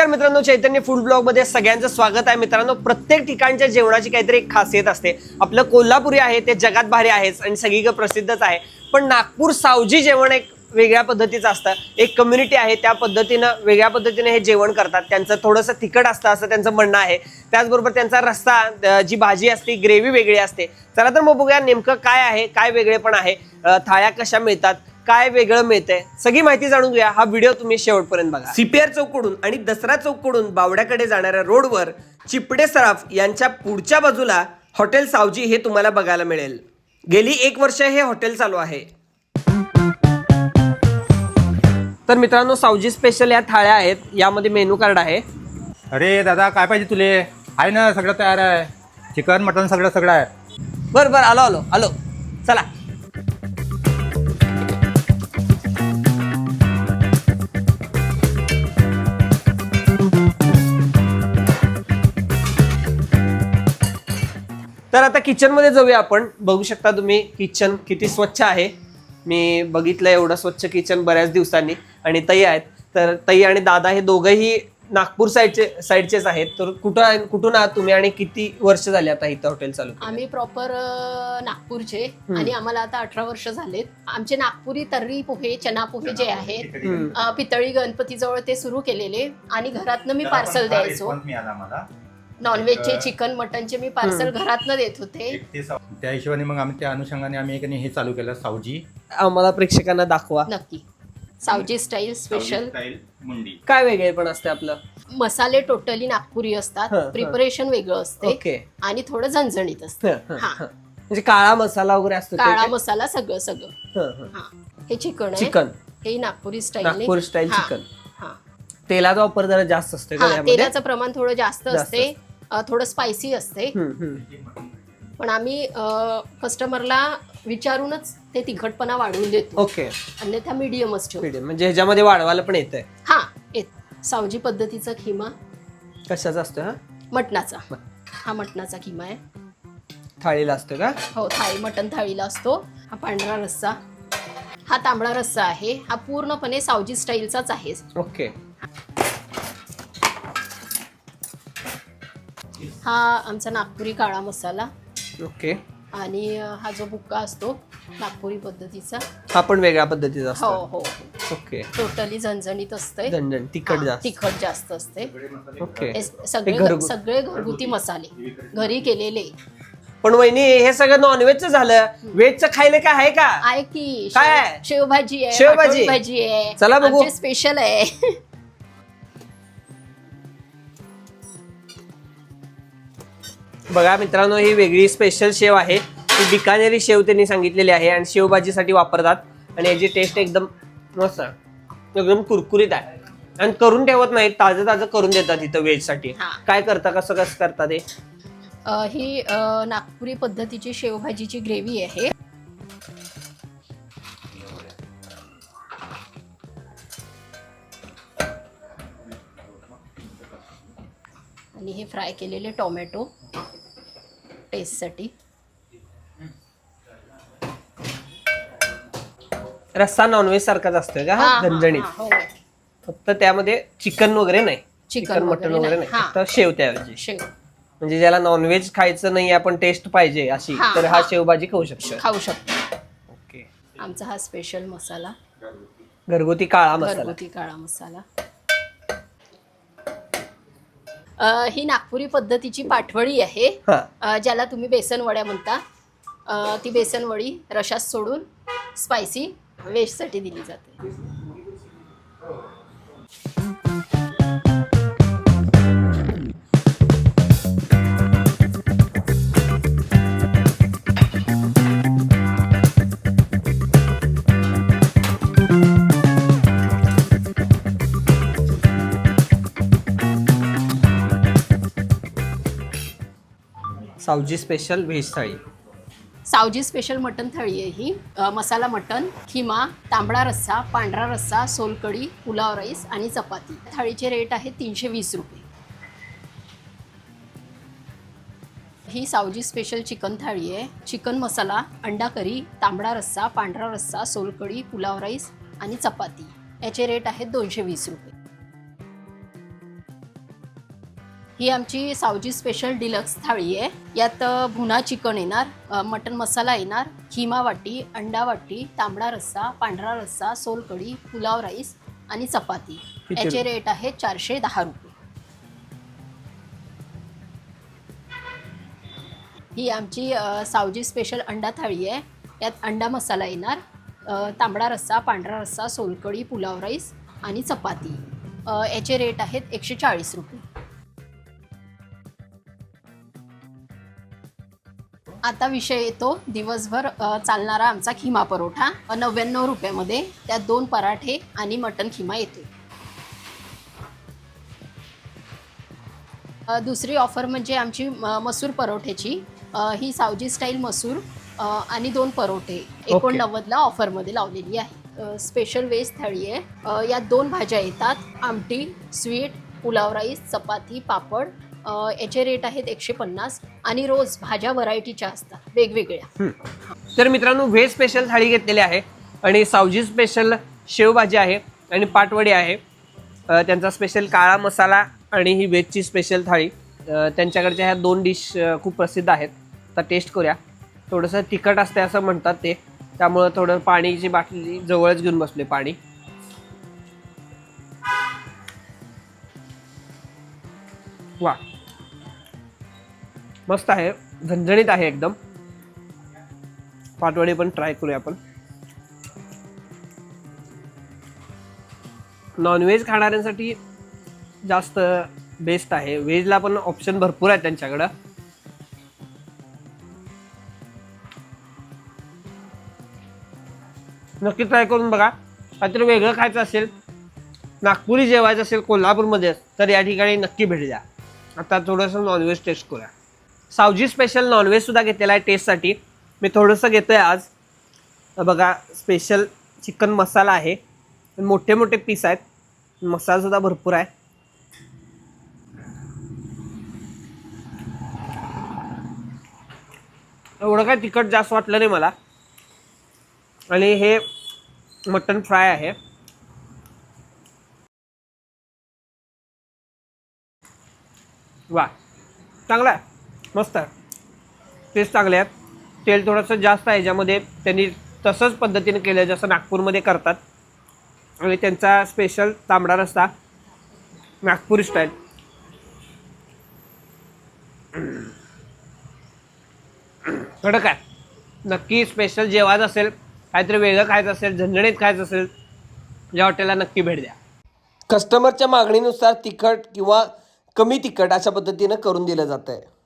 नमस्कार मित्रांनो चैतन्य फूड ब्लॉगमध्ये सगळ्यांचं स्वागत आहे. मित्रांनो प्रत्येक ठिकाणच्या जेवणाची काहीतरी एक खासियत असते. आपलं कोल्हापुरी आहे ते जगात भारी आहेच आणि सगळीकडे प्रसिद्धच आहे. पण नागपूर सावजी जेवण एक वेगळ्या पद्धतीचं असतं. एक कम्युनिटी आहे त्या पद्धतीनं वेगळ्या पद्धतीने हे जेवण करतात. त्यांचं थोडंसं तिखट असतं असं त्यांचं म्हणणं आहे. त्याचबरोबर त्यांचा रस्सा जी भाजी असते ग्रेव्ही वेगळी असते. चला तर मग बघूया नेमकं काय आहे काय वेगळे पण आहे. थाळ्या कशा मिळतात? काय वेगळं मिळतंय? सगळी माहिती जाणून घ्या हा व्हिडिओ तुम्ही शेवटपर्यंत बघा. सीपीआर चौकडून आणि दसरा चौकडून बावड्याकडे जाणाऱ्या रोडवर चिपडे सराफ यांच्या पुढच्या बाजूला हॉटेल सावजी हे तुम्हाला बघायला मिळेल. गेली एक वर्ष हे हॉटेल चालू आहे. तर मित्रांनो सावजी स्पेशल या थाळ्या आहेत. यामध्ये मेनू कार्ड आहे. अरे दादा काय पाहिजे तुले? आहे ना सगळं तयार आहे. चिकन मटन सगळं सगळं आहे. बरं बरं आलो आलो आलो. चला. तर आता किचनमध्ये जाऊया आपण. बघू शकता तुम्ही किचन किती स्वच्छ आहे. मी बघितलं एवढं स्वच्छ किचन बऱ्याच दिवसांनी आणि तई आहेत. तर तई आणि दादा हे दोघंही नागपूर साईडचे साईडचेच आहेत. तर कुठं कुठून आहात तुम्ही आणि किती वर्ष झाले आता इथं हॉटेल चालू? आम्ही प्रॉपर नागपूरचे आणि आम्हाला आता अठरा वर्ष झालेत. आमचे नागपुरी तर्री पोहे चना पोहे जे आहेत पितळी गणपतीजवळ ते सुरू केलेले आणि घरातनं मी पार्सल द्यायचो. नॉनव्हेजचे चिकन मटनचे मी पार्सल घरातनं देत होते. त्या हिशोबाने मग आम्ही त्या अनुषंगाने आम्ही एक हे चालू केलं सावजी. आम्हाला प्रेक्षकांना दाखवा. नक्की. सावजी स्टाईल स्पेशल मुंडी. काय वेगळे पण असते आपलं? मसाले टोटली नागपुरी असतात. हं. प्रिपरेशन वेगळं असते. ओके. आणि थोडं झणझणीत असतं. हा. म्हणजे काळा मसाला वगैरे असतो ते काळा काय? मसाला सगळं सगळं. हं, हं. हा. हे चिकन आहे. चिकन हे Nagpuri style Nagpur style chicken हा. तेलाचा वापर जरा जास्त असतो का तेलाचं प्रमाण थोडं जास्त जास्त असते. थोडं स्पायसी असते. पण आम्ही कस्टमरला विचारूनच ते तिखटपणा वाढवून देतो. ओके. अन्यथा मिडियमच ठेवतो. मीडियम म्हणजे ह्याच्यामध्ये वाढवायला पण येतंय. हा येत. सावजी पद्धतीचा खिमा. कशाचा असतो हा? मटणाचा. हा मटणाचा खिमा आहे. थाळीला असतो का? हो थाळी मटण थाळीला असतो. हा पांढरा रस्सा. हा तांबडा रस्सा आहे. हा पूर्णपणे सावजी स्टाईलचाच आहे. ओके. हा आमचा नागपुरी काळा मसाला. ओके. आणि हा जो बुक्का असतो नागपुरी पद्धतीचा. हा पण वेगळ्या पद्धतीचा हो असतो. हो ओके. टोटली झणझणीत असते तिखट हा, जास्त. तिखट जास्त असते ओके. हे सगळे हे घरगु- सगळे घरगुती मसाले. घरी केलेले. पण वहिनी हे सगळं नॉनव्हेजचं झालं. व्हेजचं खायला काय आहे का? आहे की काय शेव- आहे? शेवभाजी आहे शेवभाजी? पाटोळी भाजी आहे. चला बघू. स्पेशल आहे. बघा मित्रांनो ही वेगळी स्पेशल शेव आहे. ही बिकानेरी शेव त्यांनी सांगितलेली आहे आणि शेवभाजीसाठी वापरतात. आणि याची टेस्ट एकदम मस्त. एकदम कुरकुरीत आहे. आणि करून ठेवत नाहीत ताजं ताजं करून देतात इथं व्हेजसाठी हा. काय करता कसं कसं करता ते? अ, ही अ, नागपुरी पद्धतीची शेवभाजीची ग्रेव्ही आहे. आणि हे फ्राय केलेले टोमॅटो. टेस्टसाठी रस्सा नॉनव्हेज सारखाच असतोय का? हा, झणझणीत. हा. फक्त त्यामध्ये चिकन वगैरे नाही. चिकन मटन वगैरे नाही. हा. फक्त शेव त्याऐवजी. शेव. म्हणजे ज्याला नॉनव्हेज खायचं नाही आपण टेस्ट पाहिजे अशी हा, तर हा हा. शेवभाजी खाऊ शकतो खाऊ शकतो. ओके. आमचा हा स्पेशल मसाला. घरगुती काळा मसाला. घरगुती काळा मसाला. ही नागपुरी पद्धतीची पाठवळी आहे. हा. अ, ज्याला तुम्ही बेसन वड्या म्हणता. अ, ती बेसन वडी रशात सोडून स्पायसी वेजसाठी दिली जाते. Saoji special veg thali. Saoji special mutton thali आहे ही. अ, मसाला मटन खिमा तांबडा रस्सा पांढरा रस्सा सोलकढी पुलाव राईस आणि चपाती. थाळीचे रेट आहे तीनशे वीस रुपये. ही सावजी स्पेशल चिकन थाळी आहे. चिकन मसाला अंडा करी तांबडा रस्सा पांढरा रस्सा सोलकढी पुलाव राईस आणि चपाती. याचे रेट आहेत दोनशे वीस रुपये. ही आमची सावजी स्पेशल डिलक्स थाळी आहे. यात भुना चिकन येणार मटन मसाला येणार खिमा वाटी अंडा वाटी तांबडा रस्सा पांढरा रस्सा सोलकढी पुलाव राईस आणि चपाती. याचे रेट आहे चारशे दहा रुपये. ही आमची सावजी स्पेशल अंडा थाळी आहे. यात अंडा मसाला येणार तांबडा रस्सा पांढरा रस्सा सोलकढी पुलाव राईस आणि चपाती. याचे रेट आहेत एकशे चाळीस रुपये. आता विषय येतो दिवसभर चालणारा आमचा खिमा परोठा. नव्याण्णव रुपयामध्ये त्यात दोन पराठे आणि मटन खिमा येतो दुसरी ऑफर म्हणजे आमची मसूर परोठ्याची. ही सावजी स्टाईल मसूर आणि दोन परोठे. एकोणनव्वदला ऑफरमध्ये लावलेली आहे. स्पेशल वेज थाळी आहे. यात दोन भाज्या येतात. आमटी स्वीट पुलाव राईस चपाती पापड याचे रेट आहेत एकशे पन्नास आणि रोज भाज्या व्हरायटीच्या असतात वेगवेगळ्या. तर मित्रांनो व्हेज स्पेशल थाळी घेतलेली आहे आणि सावजी स्पेशल शेवभाजी आहे आणि पाटवडी आहे. त्यांचा स्पेशल काळा मसाला आणि ही व्हेजची स्पेशल थाळी. त्यांच्याकडच्या ह्या दोन डिश खूप प्रसिद्ध आहेत. तर टेस्ट करूया. थोडंसं तिखट असते असं म्हणतात ते. त्यामुळं थोडं पाणीची बाटली जवळच घेऊन बसले पाणी. वा. मस्त आहे. झणझणीत आहे एकदम. पाटवडी पण ट्राय करूया आपण. नॉनव्हेज खाणाऱ्यांसाठी जास्त बेस्ट आहे. व्हेजला पण ऑप्शन भरपूर आहेत त्यांच्याकडं. नक्की ट्राय करून बघा. काहीतरी वेगळं खायचं असेल नागपुरी जेवायचं असेल कोल्हापूरमध्ये तर या ठिकाणी नक्की भेट द्या. आता थोडंसं नॉनव्हेज टेस्ट करूया. सावजी स्पेशल नॉनव्हेज सुद्धा घेतलेला आहे टेस्टसाठी मी थोडंसं घेतो आहे आज बघा स्पेशल चिकन मसाला आहे. मोठे मोठे पीस आहेत. मसालासुद्धा भरपूर आहे. एवढं काय तिखट जास्त वाटलं नाही मला. आणि हे मटन फ्राय आहे. वा चांगला आहे. मस्त. आहे टेस्ट चांगले आहेत. तेल थोडंसं जास्त आहे याच्यामध्ये त्यांनी तसंच पद्धतीने केलं जसं नागपूरमध्ये करतात. आणि त्यांचा स्पेशल तांबडा रस्ता नागपूर स्टाईल कडक आहे. नक्की स्पेशल जेवायचं असेल काहीतरी वेगळं खायचं असेल झंझणीत खायचं असेल या हॉटेलला नक्की भेट द्या. कस्टमरच्या मागणीनुसार तिखट किंवा कमी तिखट अशा पद्धतीनं करून दिलं जातं आहे